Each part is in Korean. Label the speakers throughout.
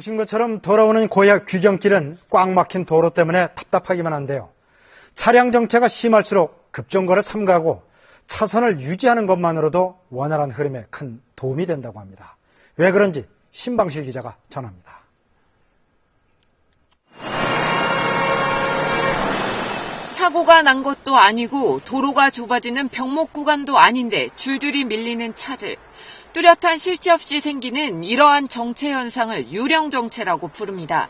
Speaker 1: 보신 것처럼 돌아오는 고향 귀경길은 꽉 막힌 도로 때문에 답답하기만 한데요. 차량 정체가 심할수록 급정거를 삼가고 차선을 유지하는 것만으로도 원활한 흐름에 큰 도움이 된다고 합니다. 왜 그런지 신방실 기자가 전합니다.
Speaker 2: 사고가 난 것도 아니고 도로가 좁아지는 병목 구간도 아닌데 줄줄이 밀리는 차들. 뚜렷한 실체 없이 생기는 이러한 정체 현상을 유령 정체라고 부릅니다.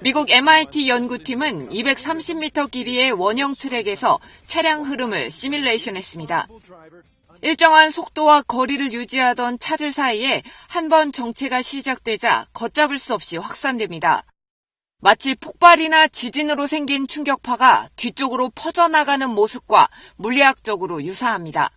Speaker 2: 미국 MIT 연구팀은 230m 길이의 원형 트랙에서 차량 흐름을 시뮬레이션 했습니다. 일정한 속도와 거리를 유지하던 차들 사이에 한 번 정체가 시작되자 걷잡을 수 없이 확산됩니다. 마치 폭발이나 지진으로 생긴 충격파가 뒤쪽으로 퍼져나가는 모습과 물리학적으로 유사합니다.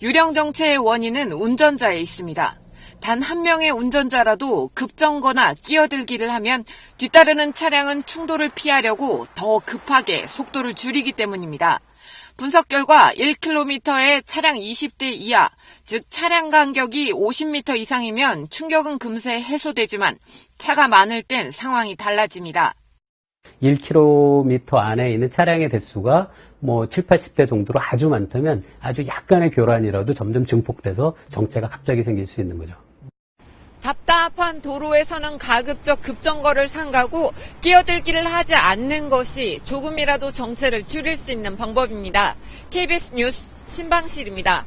Speaker 2: 유령 정체의 원인은 운전자에 있습니다. 단 한 명의 운전자라도 급정거나 끼어들기를 하면 뒤따르는 차량은 충돌을 피하려고 더 급하게 속도를 줄이기 때문입니다. 분석 결과 1km의 차량 20대 이하, 즉 차량 간격이 50m 이상이면 충격은 금세 해소되지만 차가 많을 땐 상황이 달라집니다.
Speaker 3: 1km 안에 있는 차량의 대수가 뭐 7, 80대 정도로 아주 많다면 아주 약간의 교란이라도 점점 증폭돼서 정체가 갑자기 생길 수 있는 거죠.
Speaker 2: 답답한 도로에서는 가급적 급정거를 삼가고 끼어들기를 하지 않는 것이 조금이라도 정체를 줄일 수 있는 방법입니다. KBS 뉴스 신방실입니다.